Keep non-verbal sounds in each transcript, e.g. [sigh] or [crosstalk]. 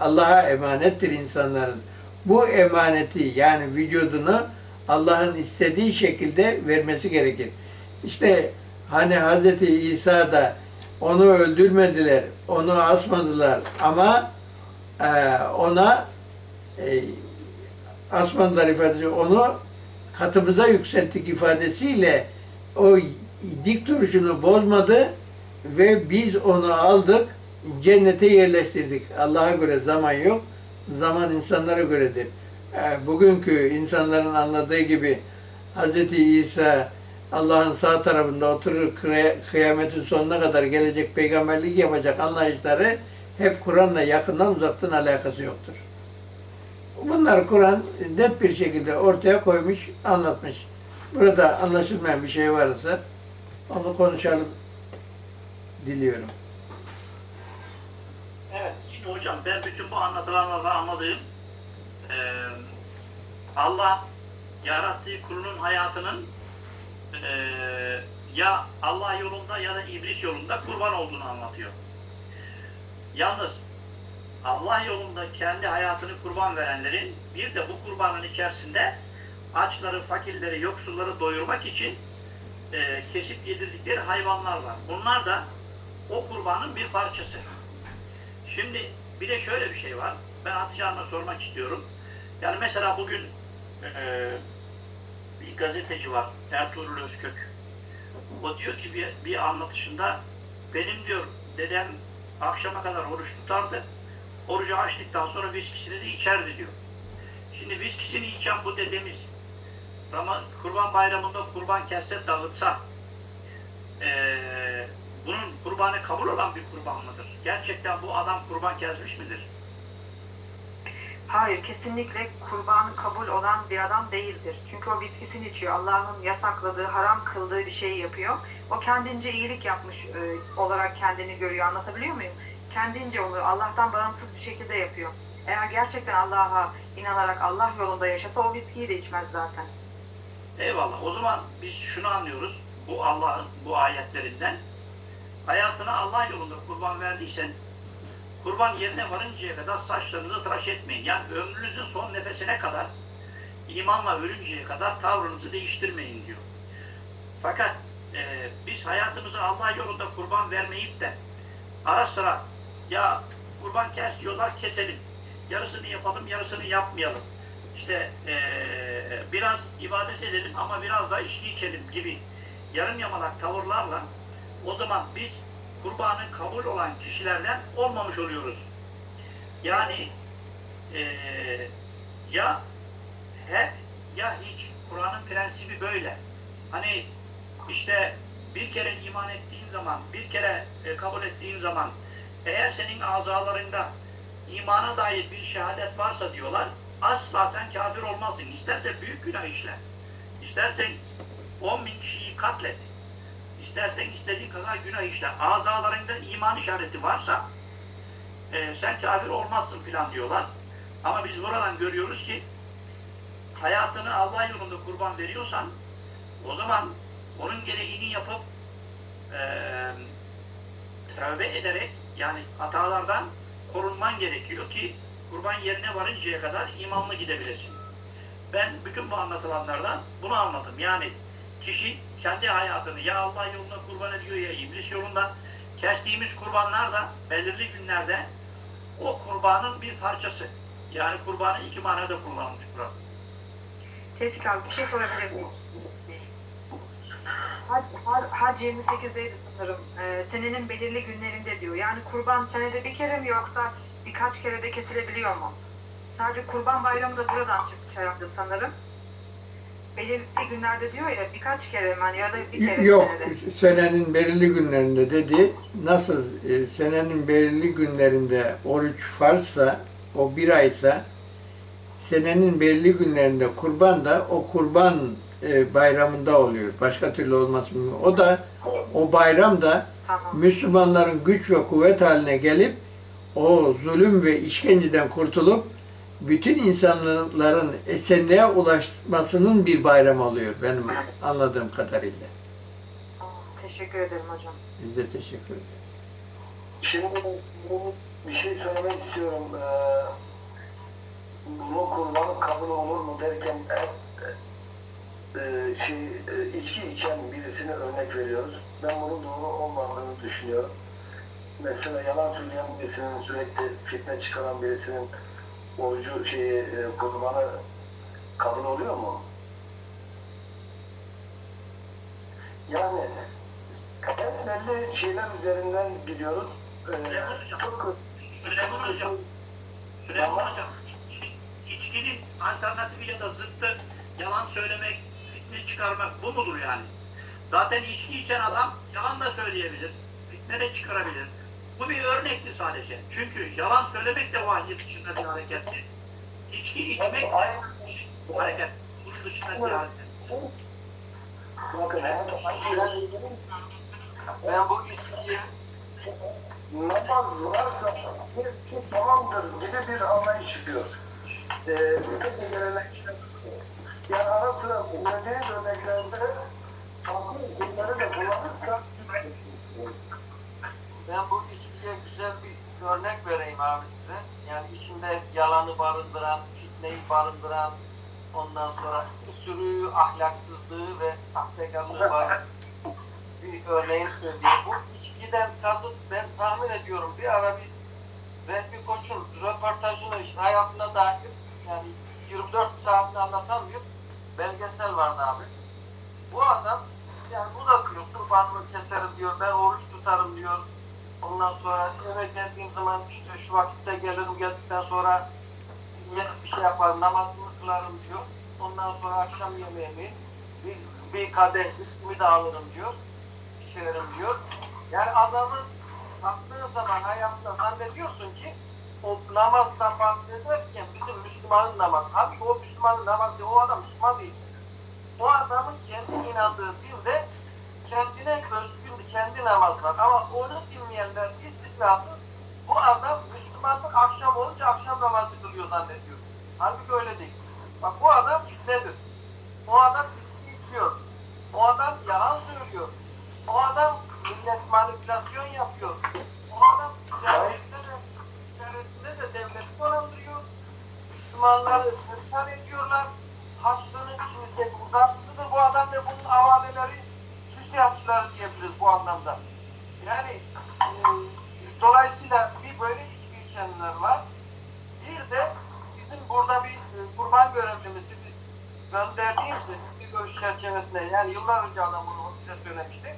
Allah'a emanettir insanların. Bu emaneti yani vücudunu Allah'ın istediği şekilde vermesi gerekir. İşte hani Hz. İsa da onu öldürmediler, onu asmadılar ama e, ona e, asmadılar ifadesi, onu katımıza yükselttik ifadesiyle o dik duruşunu bozmadı ve biz onu aldık, cennete yerleştirdik. Allah'a göre zaman yok, zaman insanlara göredir. E, Bugünkü insanların anladığı gibi Hz. İsa Allah'ın sağ tarafında oturur kıya- kıyametin sonuna kadar gelecek peygamberlik yapacak anlayışları hep Kur'an'la yakından uzaktan alakası yoktur. Bunlar Kur'an net bir şekilde ortaya koymuş, anlatmış. Burada anlaşılmayan bir şey varsa onu konuşalım diliyorum. Evet, şimdi hocam ben bütün bu anlatılanlardan anladığım eee, Allah yarattığı kulunun hayatının eee, ya Allah yolunda ya da iblis yolunda kurban olduğunu anlatıyor. Yalnız Allah yolunda kendi hayatını kurban verenlerin bir de bu kurbanın içerisinde açları, fakirleri, yoksulları doyurmak için eee, kesip yedirdikleri hayvanlar var. Bunlar da o kurbanın bir parçası. Şimdi bir de şöyle bir şey var. Ben Hatice Hanım'a sormak istiyorum. Yani mesela bugün eee, bir gazeteci var. Ertuğrul Özkök. O diyor ki bir, bir anlatışında benim diyor dedem akşama kadar oruç tutardı. Orucu açtıktan sonra viskisini de içerdi diyor. Şimdi viskisini içen bu dedemiz ama kurban bayramında kurban kesse dağıtsa eee, bunun kurbanı kabul olan bir kurban mıdır? Gerçekten bu adam kurban kesmiş midir? Hayır, kesinlikle kurbanı kabul olan bir adam değildir. Çünkü o viskisini içiyor. Allah'ın yasakladığı, haram kıldığı bir şeyi yapıyor. O kendince iyilik yapmış e, olarak kendini görüyor. Anlatabiliyor muyum? Kendince oluyor. Allah'tan bağımsız bir şekilde yapıyor. Eğer gerçekten Allah'a inanarak Allah yolunda yaşasa o viskiyi de içmez zaten. Eyvallah. O zaman biz şunu anlıyoruz. Bu Allah'ın bu ayetlerinden. Hayatını Allah yolunda kurban verdiysen kurban yerine varıncaya kadar saçlarınızı tıraş etmeyin. Yani ömrünüzün son nefesine kadar imanla ölünceye kadar tavrınızı değiştirmeyin diyor. Fakat e, biz hayatımızı Allah yolunda kurban vermeyip de ara sıra ya kurban kes diyorlar keselim. Yarısını yapalım yarısını yapmayalım. İşte eee, biraz ibadet edelim ama biraz da içki içelim gibi yarım yamalak tavırlarla o zaman biz kurbanı kabul olan kişilerden olmamış oluyoruz. Yani eee, ya hep ya hiç. Kur'an'ın prensibi böyle. Hani işte bir kere iman ettiğin zaman, bir kere e, kabul ettiğin zaman eğer senin azalarında imana dair bir şehadet varsa diyorlar asla sen kafir olmazsın. İsterse büyük günah işle. İstersen 10 bin kişiyi katlet. İstersen istediğin kadar günah işle. Azalarında iman işareti varsa e, sen kafir olmazsın filan diyorlar. Ama biz buradan görüyoruz ki hayatını Allah yolunda kurban veriyorsan o zaman onun gereğini yapıp e, tövbe ederek yani hatalardan korunman gerekiyor ki kurban yerine varıncaya kadar imanlı gidebilesin. Ben bütün bu anlatılanlardan bunu anladım. Yani kişi kendi hayatını ya Allah yolunda kurban ediyor ya iblis yolunda kestiğimiz kurbanlar da belirli günlerde o kurbanın bir parçası. Yani kurbanı iki manada kullanmış Kur'an. Tevfik abi bir şey sorabilir miyim? Hac, hac 28'deydi sanırım. Ee, senenin belirli günlerinde diyor. Yani kurban senede bir kere mi yoksa birkaç kere de kesilebiliyor mu? Sadece kurban bayramı da buradan çıkmış herhalde sanırım. Belirli günlerde diyor ya birkaç kere mi hani ya da bir kere Yok, senede. senenin belirli günlerinde dedi. Nasıl e, senenin belirli günlerinde oruç varsa, o bir aysa, senenin belirli günlerinde kurban da o kurban e, bayramında oluyor. Başka türlü olmaz mı? O da o bayram da Tamam. Müslümanların güç ve kuvvet haline gelip o zulüm ve işkenceden kurtulup bütün insanların esenliğe ulaşmasının bir bayram oluyor benim anladığım kadarıyla. Teşekkür ederim hocam. Biz de teşekkür ederiz. Şimdi bu bir şey söylemek istiyorum. Ee, bu kurbanı kabul olur mu derken e, e, şey, e, içki içen birisine örnek veriyoruz. Ben bunun doğru olmadığını düşünüyorum. Mesela yalan söyleyen birisinin sürekli fitne çıkaran birisinin orucu şeyi e, kabul oluyor mu? Yani hep belli şeyler üzerinden gidiyoruz. Ee, Süleyman Hocam. çok Süleyman Hocam. Süleyman Hocam. içki- İçkinin alternatifi ya da zıttı yalan söylemek, fitne çıkarmak bu mudur yani? Zaten içki içen adam yalan da söyleyebilir, fitne de çıkarabilir. Bu bir örnekti sadece. Çünkü yalan söylemek de vahiy dışında bir hareketti. İçki içmek de Aynı- bir hareket. Bunun dışında bir hareket. Bakın Ben bu içkiyi namaz varsa bir şey tamamdır gibi bir anlayış çıkıyor. Ee. Yani ara sıra verdiğiniz örneklerde farklı isimleri de kullanırsa ben bu içkiye örnek vereyim abi size. Yani içinde yalanı barındıran, fitneyi barındıran, ondan sonra bir sürü ahlaksızlığı ve sahtekarlığı var. Bir örneğin söyleyeyim. Bu içkiden kasıt ben tahmin ediyorum bir ara bir Vehbi Koç'un röportajını işte hayatına dair yani 24 saatini anlatan bir belgesel vardı abi. Bu adam yani bu da diyor kurbanımı keserim diyor, ben oruç tutarım diyor. Ondan sonra eve geldiğim zaman işte şu vakitte gelirim geldikten sonra bir şey yaparım, namazımı kılarım diyor. Ondan sonra akşam yemeğimi bir, bir kadeh viskimi de alırım diyor. İçerim diyor. Yani adamın baktığın zaman hayatında zannediyorsun ki o namazdan bahsederken bizim Müslümanın namazı. Halbuki o Müslümanın namazı, o adam Müslüman değil. O adamın kendi inandığı dinde kendine özgün kendi namazı var. Ama onu dinleyenler istisnası bu adam Müslümanlık akşam olunca akşam namazı kılıyor zannediyor. Halbuki öyle değil. Bak bu adam fitnedir. O adam viski içiyor. O adam yalan söylüyor. O adam millet manipülasyon yapıyor. O adam ticaretinde de, ticaretinde de devleti dolandırıyor. Müslümanları perişan ediyorlar. Haçlının kimse uzantısıdır bu adam ve bunun avaneleri TÜSİAD'çıları diyebiliriz bu anlamda. Yani e, dolayısıyla bir böyle içki içenler var. Bir de bizim burada bir e, kurban görevlimizi biz gönderdiğimizde bir çerçevesinde yani yıllar önce adam bunu bize söylemişti.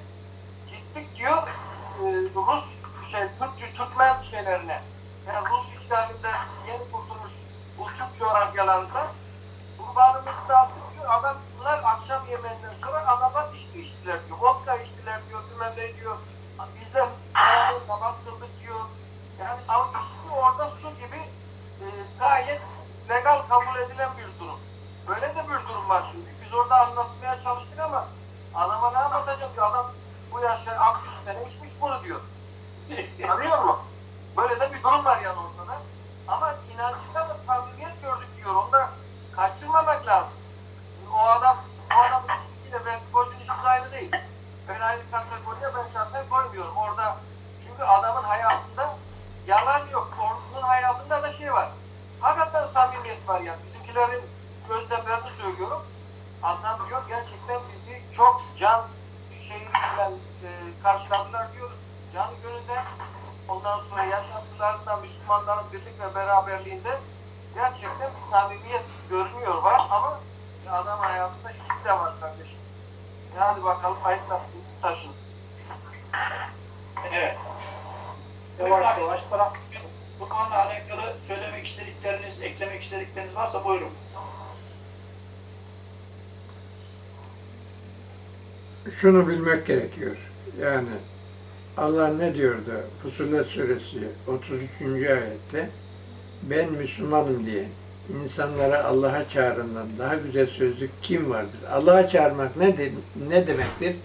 Gittik diyor e, Rus şey Türkçü Türkmen şeylerine yani Rus işgalinde yeni kurtulmuş bu Türk coğrafyalarında kurbanımızı da diyor. Adam bunlar akşam yemeğinden sonra adamlar içki içtiler diyor. Vodka içtiler diyor. Bilmem ne diyor. Bizden beraber namaz kıldık diyor. Yani ama içki orada su gibi e, gayet legal kabul edilen bir durum. Böyle de bir durum var şimdi. Biz orada anlatmaya çalıştık ama adama ne anlatacak ki adam bu yaşta 60 sene içmiş bunu diyor. Anlıyor musun? Böyle de bir durum var yani ortada. Ama inancında da samimiyet gördük diyor. Onu da kaçırmamak lazım. O adam, o adamın ilişkisiyle ben koçun ilişkisi aynı değil. Ben aynı kategoriye ben şahsen koymuyorum. Orada çünkü adamın hayatında yalan yok. Onun hayatında da şey var. Hakikaten samimiyet var yani. Bizimkilerin gözlemlerini söylüyorum. Adam diyor gerçekten bizi çok can şeyiyle e, karşıladılar diyor. Can gönülden ondan sonra yaşantılarında Müslümanların birlik ve beraberliğinde gerçekten bir samimiyet görünüyor var ama adam hayatında içki de var kardeşim. Hadi bakalım ayıkla taşın. Evet. Yavaş yavaş bırak. Bu konuyla alakalı söylemek istedikleriniz, eklemek istedikleriniz varsa buyurun. şunu bilmek gerekiyor. Yani Allah ne diyordu? Fusilet suresi 33. ayette ben Müslümanım diyen insanlara Allah'a çağrından daha güzel sözlük kim vardır? Allah'a çağırmak ne, de- ne demektir?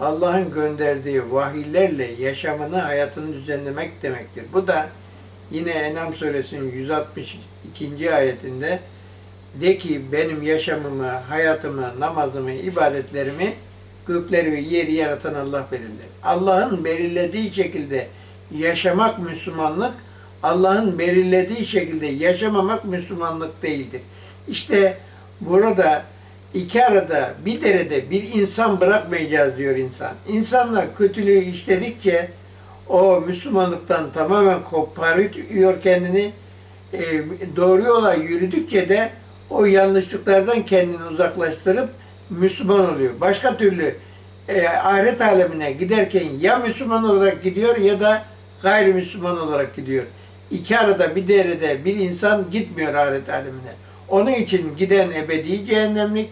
Allah'ın gönderdiği vahiylerle yaşamını, hayatını düzenlemek demektir. Bu da yine Enam suresinin 162. ayetinde de ki benim yaşamımı, hayatımı, namazımı, ibadetlerimi gökleri ve yeri yaratan Allah belirler. Allah'ın belirlediği şekilde yaşamak Müslümanlık, Allah'ın belirlediği şekilde yaşamamak Müslümanlık değildir. İşte burada iki arada bir derede bir insan bırakmayacağız diyor insan. İnsanlar kötülüğü işledikçe o Müslümanlıktan tamamen koparıyor kendini. E, doğru yola yürüdükçe de o yanlışlıklardan kendini uzaklaştırıp Müslüman oluyor. Başka türlü e, ahiret alemine giderken ya Müslüman olarak gidiyor ya da gayrimüslim olarak gidiyor. İki arada bir derede bir insan gitmiyor ahiret alemine. Onun için giden ebedi cehennemlik,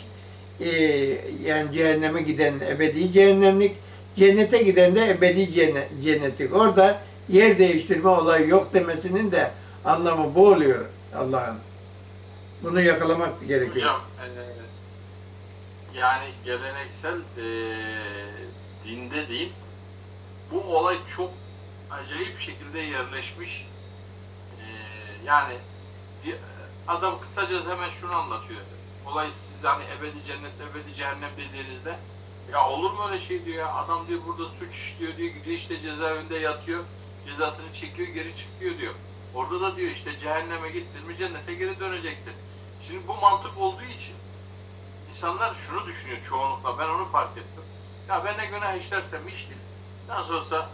e, yani cehenneme giden ebedi cehennemlik, cennete giden de ebedi cennet, cennetlik. Orada yer değiştirme olayı yok demesinin de anlamı bu oluyor Allah'ın. Bunu yakalamak gerekiyor. Hocam eee, yani geleneksel eee, dinde değil bu olay çok acayip şekilde yerleşmiş. Eee, yani adam kısacası hemen şunu anlatıyor. Olay siz hani ebedi cennet, ebedi cehennem dediğinizde ya olur mu öyle şey diyor ya adam diyor burada suç işliyor diyor gidiyor işte cezaevinde yatıyor cezasını çekiyor geri çıkıyor diyor. Orada da diyor işte cehenneme gittin mi cennete geri döneceksin. Şimdi bu mantık olduğu için insanlar şunu düşünüyor çoğunlukla ben onu fark ettim. Ya ben ne günah işlersem iştim. Nasıl olsa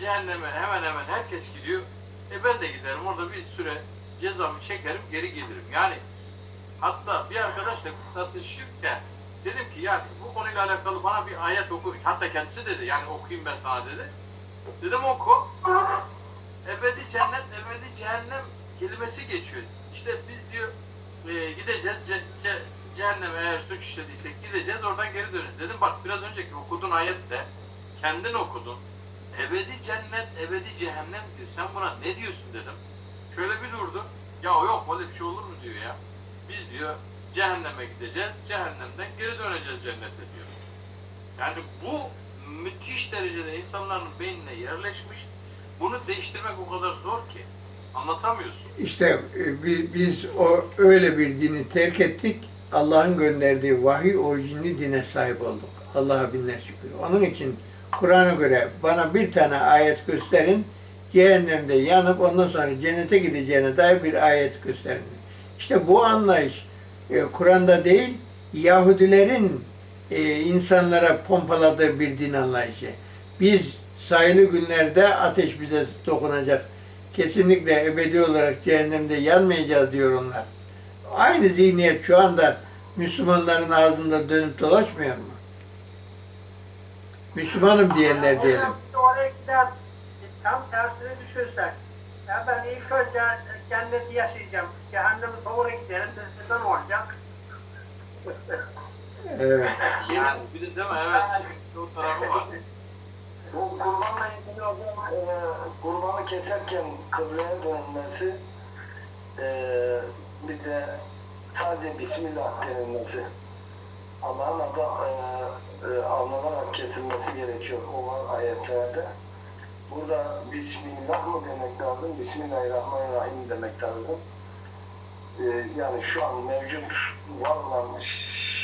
cehenneme hemen hemen herkes gidiyor. E ben de giderim orada bir süre cezamı çekerim geri gelirim. Yani hatta bir arkadaşla tartışırken dedim ki yani bu konuyla alakalı bana bir ayet oku. Hatta kendisi dedi yani okuyayım ben sana dedi. Dedim oku. Ebedi cennet, ebedi cehennem kelimesi geçiyor. İşte biz diyor e, gideceğiz ce, ce, cehenneme eğer suç işlediysek gideceğiz oradan geri döneceğiz. Dedim bak biraz önceki okuduğun ayette kendin okudun. Ebedi cennet, ebedi cehennem diyor. Sen buna ne diyorsun dedim. Şöyle bir durdu. Ya yok öyle bir şey olur mu diyor ya. Biz diyor cehenneme gideceğiz, cehennemden geri döneceğiz cennete diyor. Yani bu müthiş derecede insanların beynine yerleşmiş. Bunu değiştirmek o kadar zor ki. Anlatamıyorsun. İşte e, bi- biz o öyle bir dini terk ettik. Allah'ın gönderdiği vahiy orijinli dine sahip olduk. Allah'a binler şükür. Onun için Kur'an'a göre bana bir tane ayet gösterin. Cehennemde yanıp ondan sonra cennete gideceğine dair bir ayet gösterin. İşte bu anlayış e, Kur'an'da değil, Yahudilerin e, insanlara pompaladığı bir din anlayışı. Biz sayılı günlerde ateş bize dokunacak. Kesinlikle ebedi olarak cehennemde yanmayacağız diyor onlar. Aynı zihniyet şu anda Müslümanların ağzında dönüp dolaşmıyor mu? Müslümanım diyenler diyelim. Oraya giden tam tersini düşünsek. Ya ben ilk önce cenneti yaşayacağım. Cehennemi sonra giderim. Ne olacak? Evet. Yani bir de değil mi? Evet. O tarafı var. Bu kurbanla ilgili hocam e, kurbanı keserken kıbleye dönmesi e, bir de sadece Bismillah denilmesi. Allah'ın adı e, e, anlanarak kesilmesi gerekiyor o ayetlerde. Burada Bismillah mı demek lazım, Bismillahirrahmanirrahim demek lazım. E, yani şu an mevcut var olan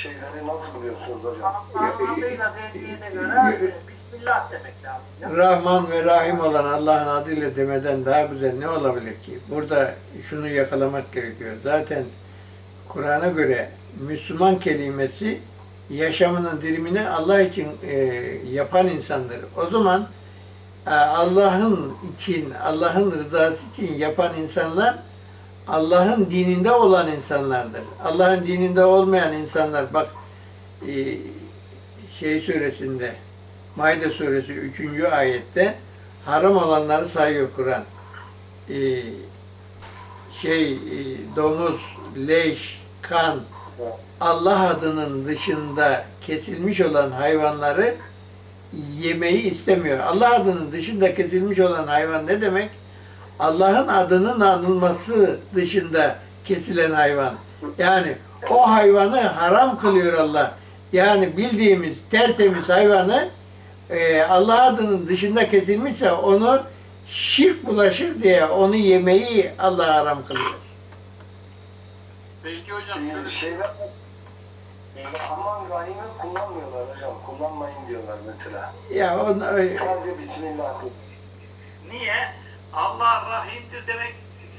şeyleri nasıl buluyorsunuz hocam? Allah'ın adıyla dediğine göre Bismillah demek lazım. Ya. Rahman ve Rahim olan Allah'ın adıyla demeden daha güzel ne olabilir ki? Burada şunu yakalamak gerekiyor. Zaten Kur'an'a göre Müslüman kelimesi yaşamının dirimini Allah için e, yapan insandır. O zaman Allah'ın için, Allah'ın rızası için yapan insanlar Allah'ın dininde olan insanlardır. Allah'ın dininde olmayan insanlar bak e, şey suresinde Maide suresi 3. ayette haram olanları sayıyor Kur'an. Ee, şey, e, domuz, leş, kan, Allah adının dışında kesilmiş olan hayvanları yemeyi istemiyor. Allah adının dışında kesilmiş olan hayvan ne demek? Allah'ın adının anılması dışında kesilen hayvan. Yani o hayvanı haram kılıyor Allah. Yani bildiğimiz tertemiz hayvanı e, Allah adının dışında kesilmişse onu şirk bulaşır diye onu yemeyi Allah haram kılıyor. Peki hocam şöyle Rahman Rahim'i kullanmıyorlar hocam. Kullanmayın diyorlar mesela. Ya onu, Sadece Bismillah. Niye? Allah rahimdir demek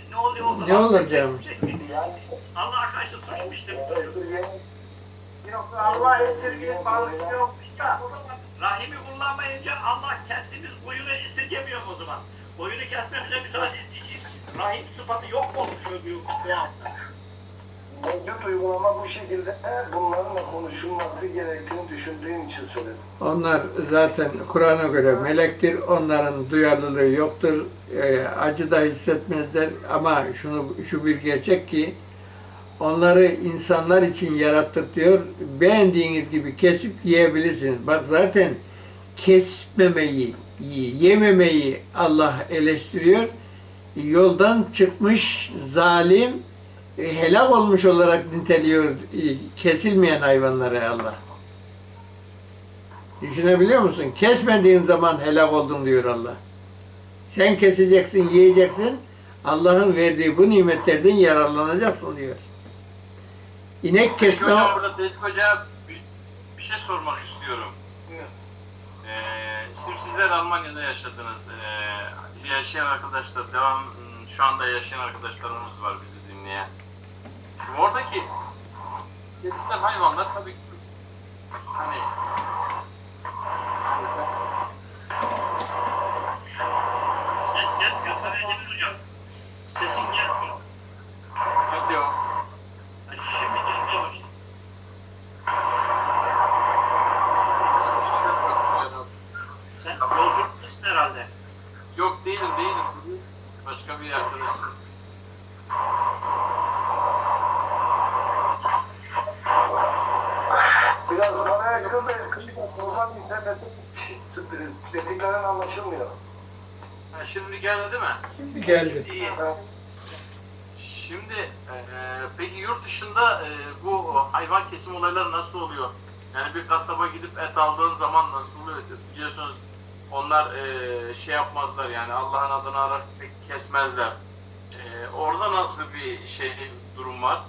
ne oluyor o zaman? Ne olacağım? Yani [laughs] Allah'a karşı suçmuş demek. Yok Allah esirgeyip bağışlıyormuş da. O zaman rahimi kullanmayınca Allah kestiğimiz boyunu esirgemiyor mu o zaman? Boyunu kesmemize müsaade edeceği rahim sıfatı yok mu olmuş oluyor anda? Mevcut uygulama bu şekilde bunlarla konuşulması gerektiğini düşündüğüm için söyledim. Onlar zaten Kur'an'a göre melektir. Onların duyarlılığı yoktur. Ee, acı da hissetmezler. Ama şunu şu bir gerçek ki onları insanlar için yarattık diyor. Beğendiğiniz gibi kesip yiyebilirsiniz. Bak zaten kesmemeyi, yememeyi Allah eleştiriyor. Yoldan çıkmış zalim e, helak olmuş olarak niteliyor e, kesilmeyen hayvanları Allah. Düşünebiliyor musun? Kesmediğin zaman helak oldun diyor Allah. Sen keseceksin, yiyeceksin. Allah'ın verdiği bu nimetlerden yararlanacaksın diyor. İnek Peki kesme hocam burada Tevfik bir, bir şey sormak istiyorum. Ee, şimdi sizler Almanya'da yaşadınız. Ee, yaşayan arkadaşlar, devam şu anda yaşayan arkadaşlarımız var bizi dinleyen. Şimdi oradaki kesilen hayvanlar tabii hani Ses gelmiyor. Mehmet Emin hocam. Sesin gelmiyor. hadi o. Hani şimdi gelmeye başladı. Sen yolculuktasın herhalde. Yok değilim değilim. Başka bir arkadaşım. Biraz bana yakın da kurban internetin dediklerin anlaşılmıyor. Ha, şimdi geldi değil mi? geldi. İyi. Şimdi e, peki yurt dışında e, bu hayvan kesim olayları nasıl oluyor? Yani bir kasaba gidip et aldığın zaman nasıl oluyor? Biliyorsunuz onlar e, şey yapmazlar yani Allah'ın adını arar pek kesmezler. E, orada nasıl bir şey durum var?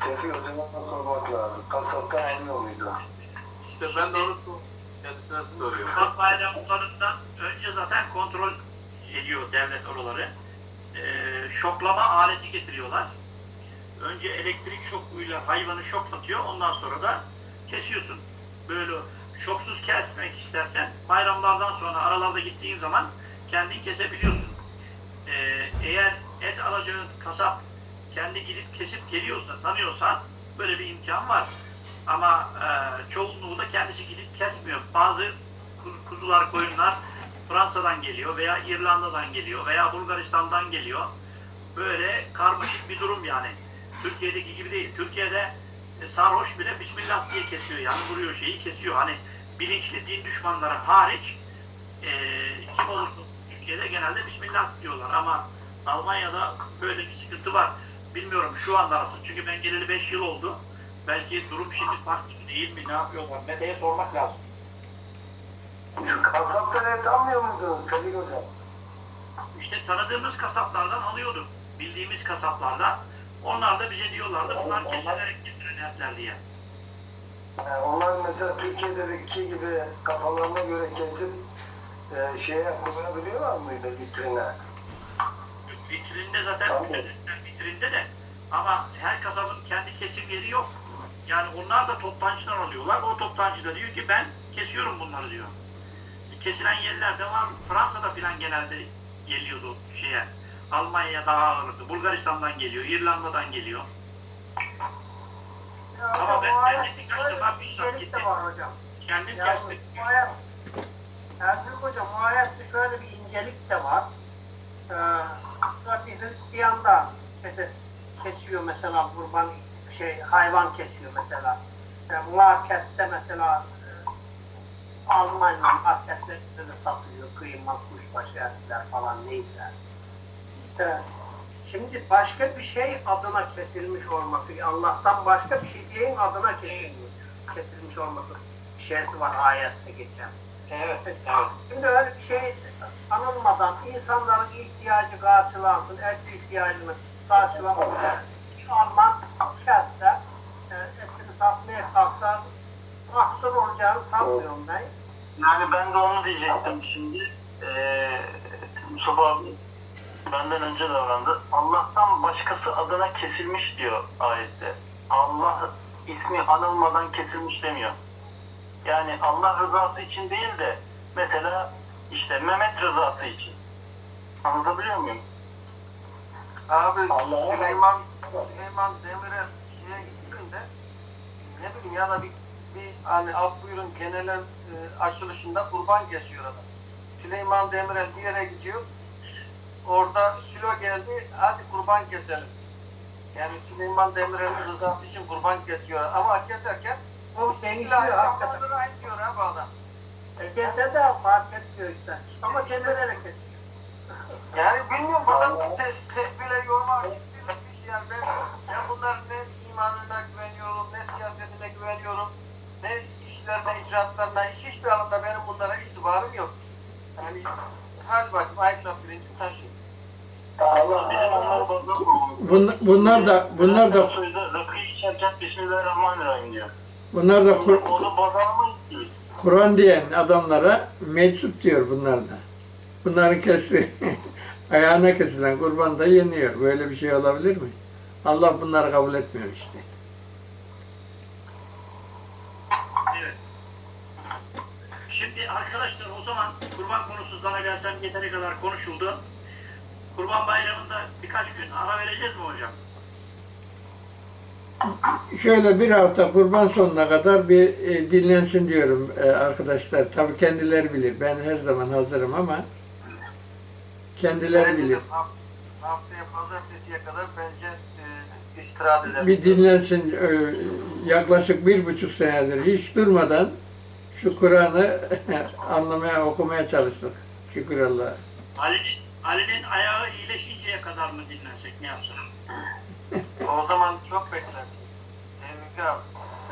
Tevfik Hocam'a sormak lazım. Kasaptan almıyor muydu? İşte ben de onu kendisine soruyorum. Kurban bayramlarından önce zaten kontrol ediyor devlet oraları. Ee, şoklama aleti getiriyorlar. Önce elektrik şokuyla hayvanı şoklatıyor. Ondan sonra da kesiyorsun. Böyle şoksuz kesmek istersen bayramlardan sonra aralarda gittiğin zaman kendin kesebiliyorsun. Ee, eğer et alacağın kasap kendi gidip kesip geliyorsa, tanıyorsa böyle bir imkan var. Ama e, çoğunluğu da kendisi gidip kesmiyor. Bazı kuz- kuzular, koyunlar Fransa'dan geliyor veya İrlanda'dan geliyor veya Bulgaristan'dan geliyor. Böyle karmaşık bir durum yani. Türkiye'deki gibi değil. Türkiye'de e, sarhoş bile Bismillah diye kesiyor yani vuruyor şeyi kesiyor. Hani bilinçli din düşmanları hariç e, kim olursa Türkiye'de genelde Bismillah diyorlar ama Almanya'da böyle bir sıkıntı var. Bilmiyorum şu anda nasıl. Çünkü ben geleli 5 yıl oldu. Belki durum şimdi farklı değil mi? Ne yapıyorlar? Mete'ye sormak lazım. Kasaptan et almıyor muydunuz Tevfik Hocam? İşte tanıdığımız kasaplardan alıyorduk. Bildiğimiz kasaplardan. Onlar da bize diyorlardı bunlar kesilerek getirilen etler diye. Yani Ee, onlar mesela Türkiye'deki gibi kafalarına göre kesip e, şeye koyabiliyorlar mıydı vitrine? Vitrinde zaten Tamam. vitrinde de ama her kasabın kendi kesim yeri yok. Yani onlar da toptancıdan alıyorlar. O toptancı da diyor ki ben kesiyorum bunları diyor. Kesilen yerler de var. Fransa'da filan genelde geliyordu şeye. Almanya daha ağırdı. Bulgaristan'dan geliyor. İrlanda'dan geliyor. Ama ben- ben de birkaç defa bir incelik gittim. Kendim kestim. bu ayet, Ertuğrul hocam bu ayette şöyle bir incelik de var. Ee, mesela bir Hristiyan da kes- kesiyor mesela kurban şey hayvan kesiyor mesela. Yani markette mesela e, Almanya marketlerinde de satılıyor kıyma, kuşbaşı etler falan neyse. İşte şimdi başka bir şey adına kesilmiş olması, Allah'tan başka bir şeyin adına kesilmiş, kesilmiş olması bir şeysi var ayette geçen. Evet. Şimdi öyle bir şey anılmadan insanların ihtiyacı karşılansın, et ihtiyacını karşılansın. Bir Alman kesse, e, etini satmaya kalksa mahsur olacağını sanmıyorum ben. Yani ben de onu diyecektim şimdi. Ee, Mustafa abi benden önce davrandı. Allah'tan başkası adına kesilmiş diyor ayette. Allah ismi anılmadan kesilmiş demiyor. Yani Allah rızası için değil de mesela işte Mehmet rızası için. Anlatabiliyor muyum? Abi Süleyman Süleyman Demirel şeye gittiğinde ne bileyim ya da bir, bir hani af buyurun genelen e, açılışında kurban kesiyor adam. Süleyman Demirel bir yere gidiyor. Orada Sülo geldi hadi kurban keselim. Yani Süleyman Demirel'in rızası için kurban kesiyor ama keserken O değişiyor hakikaten. Diyor abi adam. E, kese de fark etmiyor işte. Ama kendileri kesiyor. Yani bilmiyorum bana te, te, böyle yoruma bir yani ben, ben bunların ne imanına güveniyorum, ne siyasetine güveniyorum, ne işlerine, icraatlarına, hiç hiçbir alanda benim bunlara itibarım yok. Yani hadi bakayım ayakla pirinci taşıyın. Allah bizim onları bozmasın. Bun- bunlar da bunlar da içerken Bismillahirrahmanirrahim diyor. bunlar da Kur- Onu. Kur'an diyen adamlara meczup diyor bunlar da. Bunların kesti [laughs] ayağına kesilen kurban da yeniyor. Böyle bir şey olabilir mi? Allah bunları kabul etmiyor işte. Evet. Şimdi arkadaşlar o zaman kurban konusu sana gelsem yeteri kadar konuşuldu. Kurban bayramında birkaç gün ara vereceğiz mi hocam? Şöyle bir hafta kurban sonuna kadar bir e, dinlensin diyorum e, arkadaşlar. Tabii kendileri bilir. Ben her zaman hazırım ama kendileri bilir. haft- Haftaya pazartesiye kadar bence e, istirahat edelim. Bir dinlensin. e, yaklaşık bir buçuk senedir hiç durmadan şu Kur'an'ı [laughs] anlamaya, okumaya çalıştık. Şükür Allah'a. Ali'nin Ali'nin ayağı iyileşinceye kadar mı dinlensek ne yapsak? [laughs] O zaman çok beklersin. Tevfik abi,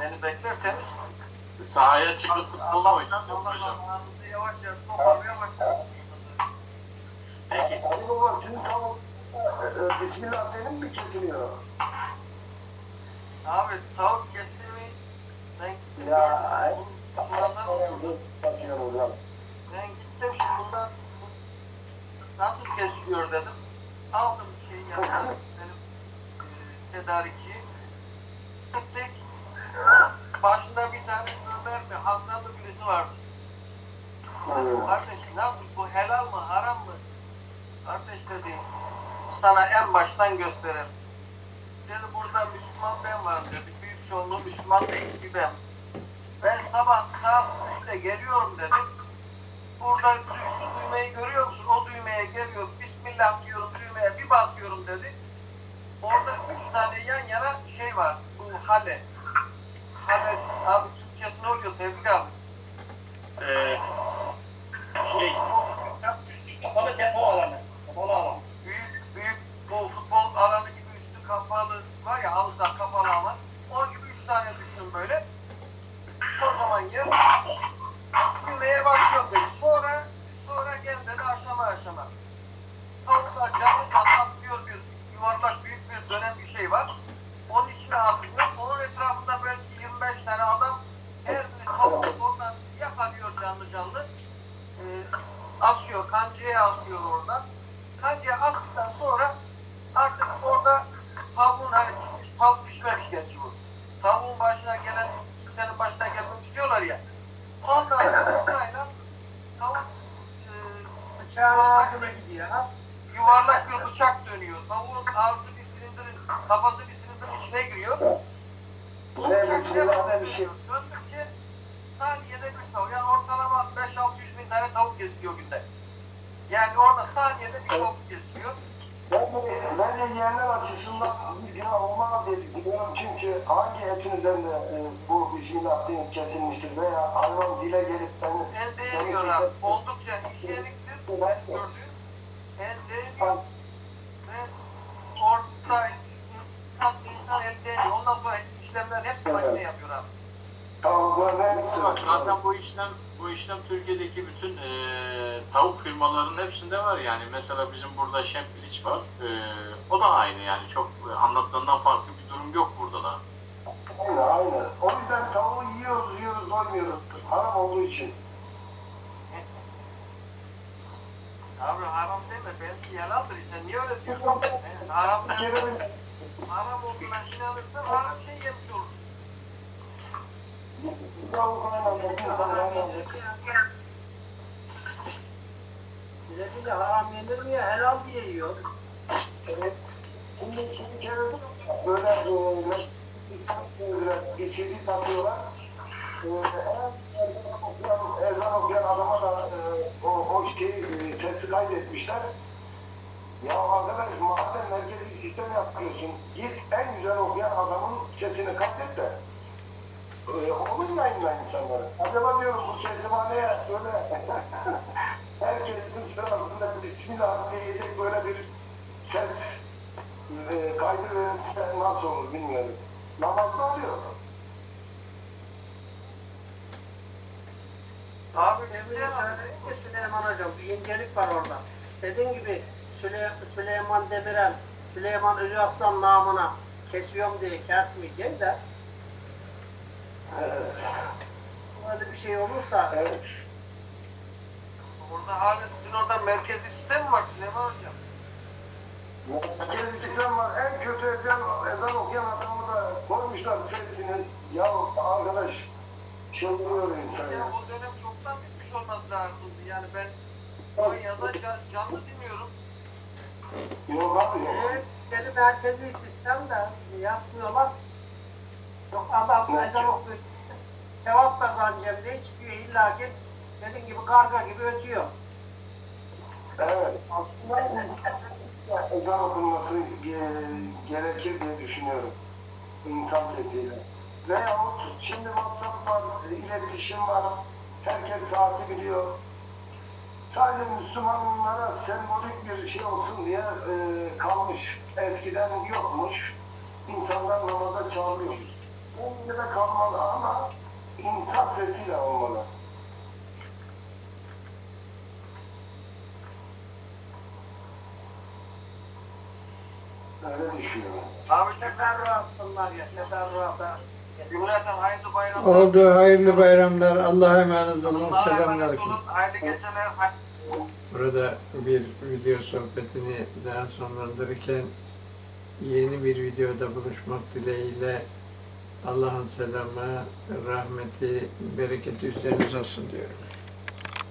beni beklerseniz Sahaya çıkıp Allah'tan oynayacağız hocam? Allah'ın yavaş yavaş toparlaya başlayalım. Peki. Baba tüm tavuk e, Bismillah benim mi kesiliyor? Abi tavuk kesimi ben gittim. Ya. Ben gittim şimdi bundan nasıl kesiliyor dedim. Aldım şey yanına benim e, tedarikçi. Gittik. Başında bir tane Ömer mi Hasanlı birisi vardı. Kardeş nasıl bu helal mı haram mı? Kardeş dedi sana en baştan gösterelim. Dedi burada Müslüman ben var dedi. Büyük çoğunluğu Müslüman değil bir ben. Ben sabah saat 3'te geliyorum dedi. Burada şu düğmeyi görüyor musun? Düğmeye geliyor. Bismillah diyorum düğmeye bir basıyorum dedi. Orada üç tane yan yana şey var. Bu hale. Hale abi Türkçesi ne oluyor Tevfik abi? Ee, şey, üstü kapalı depo alanı. Kapalı alan. büyük büyük bu futbol alanı gibi üstü kapalı var ya halı saha kapalı alan. O gibi üç tane düşün böyle. Kocaman yer. Düğmeye başlıyorum dedi. Sonra sonra gel dedi aşama. Tavuklar canlı canlı atlıyor bir yuvarlak büyük bir dönem bir şey var. Onun içine atılıyor. Onun etrafında belki 25 tane adam her biri tavuk ondan yakalıyor canlı canlı. Ee, asıyor, kancaya asıyor orada kancaya astıktan sonra artık orada tavuğun hani pişmiş, tavuk pişmemiş gerçi bu. Tavuğun başına gelen, kimsenin başına gelmek istiyorlar ya. Ondan sonra sırayla tavuk e, Bıçağın ağzına gidiyor. Ha? yuvarlak bir bıçak dönüyor. Tavuğun ağzı bir silindirin, kafası bir silindirin içine giriyor. O Ne bıçak bir ne şey var, tavuk ne bir şey. dönüyor. Döndükçe saniyede bir tavuk. Yani ortalama 5-600 bin tane tavuk kesiliyor günde. Yani orada saniyede bir tavuk kesiliyor. Ben de, ben de yeğenler açısından bir günah olmaz diye düşünüyorum çünkü üzerinde e, bu deyip kesilmiştir veya hayvan dile gelip beni El değmiyor abi. Oldukça hijyeniktir. Ben gördüğüm. El değmiyor. Ve orada insan, insan el değmiyor. Ondan sonra işlemler hepsi makine yapıyor abi. Bak, zaten bu işlem bu işlem Türkiye'deki bütün eee, tavuk firmalarının hepsinde var yani. Mesela bizim burada Şempiliç var. Eee, o da aynı yani çok e, anlattığından farklı bir durum yok burada da. Aynen aynen. O yüzden tavuğu yiyoruz yiyoruz doymuyoruz. Haram olduğu için. Abi haram deme belki helaldir. Sen niye öyle diyorsun? Yani haram deme. Haram olduğuna inanırsan haram şey yemiş olursun. Milleti de haram yenir mi ya? Helal diye yiyor. Evet. Şimdi iki kere böyle e, geçici takıyorlar. E, eğer okuyan, ezan okuyan adama da e, o, o şeyi, e, sesi kaydetmişler. Ya arkadaş madem merkezi sistem yapıyorsun, git en güzel okuyan adamın sesini kaydet de e, mu yayınla insanları? Acaba diyorum bu seslimaneye böyle [laughs] herkesin sırasında Bismillah diyecek böyle bir ses e, kaydı verirse nasıl olur bilmiyorum. Namazda oluyor. Abi Emre söyledi ki Süleyman Hocam bir incelik var orada. Dediğin gibi Süle Süleyman Demirel, Süleyman Özü Aslan namına kesiyorum diye kesmeyeceğim de Evet. böyle bir şey olursa evet. Burada hala sizin orada merkezi sistem mi var Süleyman Hocam? Merkezi sistem var. En kötü ezan, ezan okuyan adamı da koymuşlar sesini. Ya arkadaş çıldırıyor insan Ya o dönem olması lazımdı. Yani ben Konya'da can, canlı dinliyorum. Yok abi yok. Evet, dedi merkezi sistem de yapmıyorlar. Yok adam ezan okuyor. [laughs] Sevap kazanacağım diye çıkıyor illa ki dediğin gibi karga gibi ötüyor. Evet. Aslında ezan okunması ge- gerekir diye düşünüyorum. İnsan sesiyle. Veyahut şimdi WhatsApp var, iletişim var. Herkes saati biliyor. Sadece Müslümanlara sembolik bir şey olsun diye e, kalmış. Eskiden yokmuş. İnsanlar namaza çağırıyormuş. Bence de kalmalı ama insan sesiyle olmalı. Öyle düşünüyorum. Abi bunlar ya, ne hayırlı bayramlar. Oldu hayırlı bayramlar. Allah'a emanet olun. Selamlar. Hayırlı geceler. Burada bir video sohbetini daha sonlandırırken yeni bir videoda buluşmak dileğiyle Allah'ın selamı, rahmeti, bereketi üzerinize olsun diyorum.